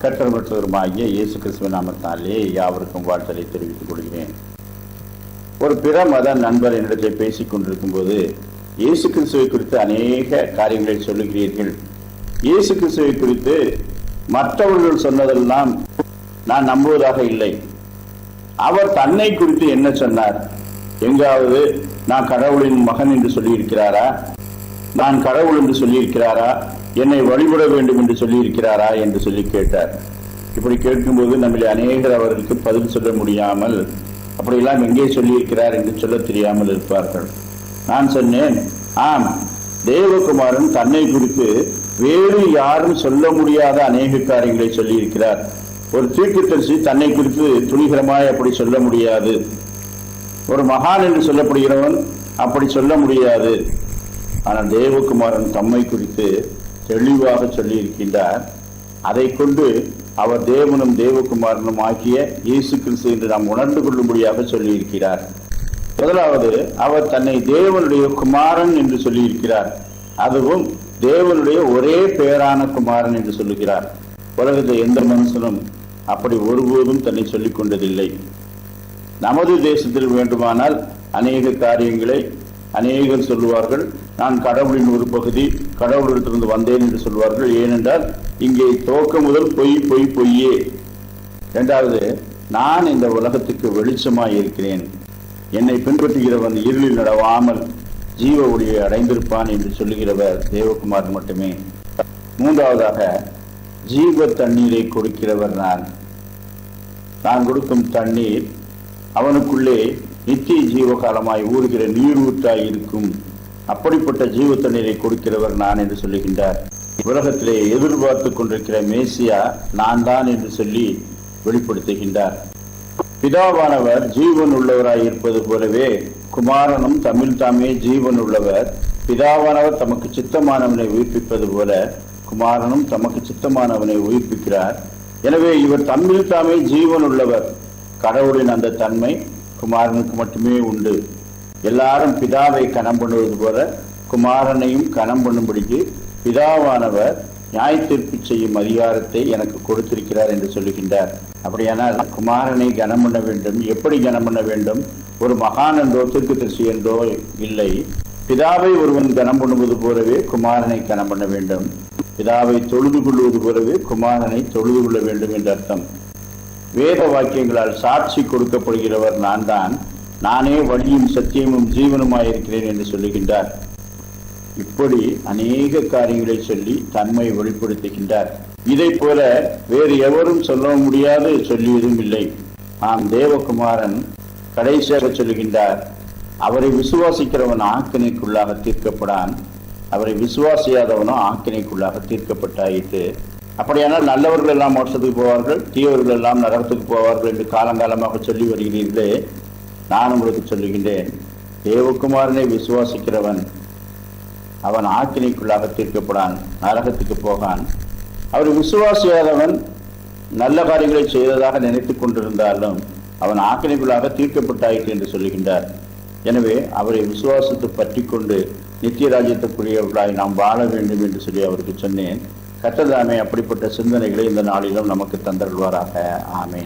கற்றல் பெற்றவருமாகிய இயேசு கிறிஸ்துவ நாமத்தாலே யாவருக்கும் வாழ்த்தலை தெரிவித்துக் கொள்கிறேன். ஒரு பிற மத நண்பர் என்னிடத்தில் பேசிக் கொண்டிருக்கும் போது இயேசு கிறிஸ்துவை குறித்து அநேக காரியங்களை சொல்லுகிறீர்கள். இயேசு கிறிஸ்துவை குறித்து மற்றவர்கள் சொன்னதெல்லாம் நான் நம்புவதாக இல்லை. அவர் தன்னை குறித்து என்ன சொன்னார்? எங்காவது நான் கடவுளின் மகன் என்று சொல்லியிருக்கிறாரா? நான் கடவுள் என்று சொல்லியிருக்கிறாரா? என்னை வழிபட வேண்டும் என்று சொல்லியிருக்கிறாரா என்று சொல்லி கேட்டார். இப்படி கேட்கும்போது நம்மளை அநேகர் அவர்களுக்கு பதில் சொல்ல முடியாமல் அப்படியெல்லாம் எங்கே சொல்லியிருக்கிறார் என்று சொல்ல தெரியாமல் இருப்பார்கள். நான் சொன்னேன் ஆம் தேவகுமாரன் தன்னை குறித்து வேறு யாரும் சொல்ல முடியாத அநேக காரியங்களை சொல்லியிருக்கிறார். ஒரு தீர்க்கதரிசி தன்னை குறித்து துணிகரமாய் அப்படி சொல்ல முடியாது. ஒரு மகான் என்று சொல்லப்படுகிறவன் அப்படி சொல்ல முடியாது. ஆனால் தேவகுமாரன் தம்மை குறித்து தெளிவாக சொல்லியிருக்கின்றார். அதை கொண்டு அவர் தேவனும் தேவகுமாரனும் ஆகிய இயேசு கிறிஸ்து என்று நாம் உணர்ந்து கொள்ளும்படியாக சொல்லியிருக்கிறார். முதலாவது அவர் தன்னை தேவனுடைய குமாரன் என்று சொல்லியிருக்கிறார். அதுவும் தேவனுடைய ஒரே பெயரான குமாரன் என்று சொல்லுகிறார். உலகத்தில் எந்த மனுஷனும் அப்படி ஒருபோதும் தன்னை சொல்லிக் கொண்டதில்லை. நமது தேசத்தில் வேண்டுமானால் அநேக காரியங்களை அநேகர் சொல்லுவார்கள் நான் கடவுளின் ஒரு பகுதி கடவுளிடத்திலிருந்து வந்தேன் என்று சொல்வார்கள் ஏனென்றால் இங்கே தோக்கம் முதல் பொய் பொய் பொய்யே. இரண்டாவது நான் இந்த உலகத்துக்கு வெளிச்சமாய் இருக்கிறேன். என்னை பின்பற்றுகிறவன் இருளில் நடவாமல் ஜீவ ஒளியை அடைந்திருப்பான் என்று சொல்லுகிறவர் தேவகுமார் மட்டுமே. மூன்றாவதாக ஜீவ தண்ணீரை கொடுக்கிறவர் நான். நான் கொடுக்கும் தண்ணீர் அவனுக்குள்ளே நித்திய ஜீவகாலமாய் ஊறுகிற நீர் ஊற்றாய் இருக்கும். அப்படிப்பட்ட ஜீவ தண்ணீரை கொடுக்கிறவர் நான் என்று சொல்லுகின்றார். உலகத்திலே எதிர்பார்த்து கொண்டிருக்கிற மேசியா நான் தான் என்று சொல்லி வெளிப்படுத்துகின்றார். பிதாவானவர் ஜீவன் உள்ளவராய் இருப்பது போலவே குமாரனும் தமிழ் தாமே ஜீவன் உள்ளவர். பிதாவானவர் தமக்கு சித்தமானவனை உயிர்ப்பிப்பது போல குமாரனும் தமக்கு சித்தமானவனை உயிர்ப்பிக்கிறார். எனவே இவர் தமிழ் தாமே ஜீவன் உள்ளவர். கடவுளின் அந்த தன்மை குமாரனுக்கு மட்டுமே உண்டு. எல்லாரும் பிதாவை கணம் பண்ணுவது போல குமாரனையும் கணம் பண்ணும்படிக்கு பிதாவானவர் நியாய தீர்ப்பு செய்யும் அதிகாரத்தை எனக்கு கொடுத்திருக்கிறார் என்று சொல்லுகின்றார். அப்படியானால் குமாரனை கனம் பண்ண வேண்டும். எப்படி கனம் பண்ண வேண்டும்? ஒரு மகான் என்றோ தீர்க்கதரிசி என்றோ இல்லை. பிதாவை ஒருவன் கனம் பண்ணுவது போலவே குமாரனை கனம் பண்ண வேண்டும். பிதாவை தொழுது கொள்வது போலவே குமாரனை தொழுது கொள்ள வேண்டும் என்று அர்த்தம். வேத வாக்கியங்களால் சாட்சி கொடுக்கப்படுகிறவர் நான் தான் நானே வழியும் சத்தியமும் ஜீவனுமாயிருக்கிறேன் என்று சொல்லுகின்றார். இப்படி அநேக காரியங்களை சொல்லி தன்மை வெளிப்படுத்துகின்றார். இதை போல வேறு எவரும் சொல்ல முடியாது சொல்லியதும் இல்லை. ஆம் தேவகுமாரன் கடைசியாக சொல்லுகின்றார் அவரை விசுவாசிக்கிறவன் ஆக்கினைக்குள்ளாக தீர்க்கப்படான். அவரை விசுவாசியாதவனும் ஆக்கினைக்குள்ளாக தீர்க்கப்பட்டாயிற்று. அப்படியானால் நல்லவர்கள் எல்லாம் மோட்சத்துக்கு போவார்கள் தீயவர்கள் எல்லாம் நரகத்துக்கு போவார்கள் என்று காலங்காலமாக சொல்லி வருகிறீர்களே நான் உங்களுக்கு சொல்லுகின்றேன். தேவகுமாரனை விசுவாசிக்கிறவன் அவன் ஆக்கினைக்குள்ளாக தீர்க்கப்படான் நரகத்துக்கு போகான். அவர் விசுவாசியாதவன் நல்ல காரியங்களை செய்ததாக நினைத்து கொண்டிருந்தாலும் அவன் ஆக்கினைக்குள்ளாக தீர்க்கப்பட்டாயிற்று என்று சொல்லுகின்றார். எனவே அவரை விசுவாசத்தை பற்றி கொண்டு நித்திய ராஜ்யத்துக்குரியவர்களாய் நாம் வாழ வேண்டும் என்று சொல்லி அவருக்கு சொன்னேன். கத்ததாமே அப்படிப்பட்ட சிந்தனைகளை இந்த நாளிலும் நமக்கு தந்தருள்வாராக. ஆமேன்.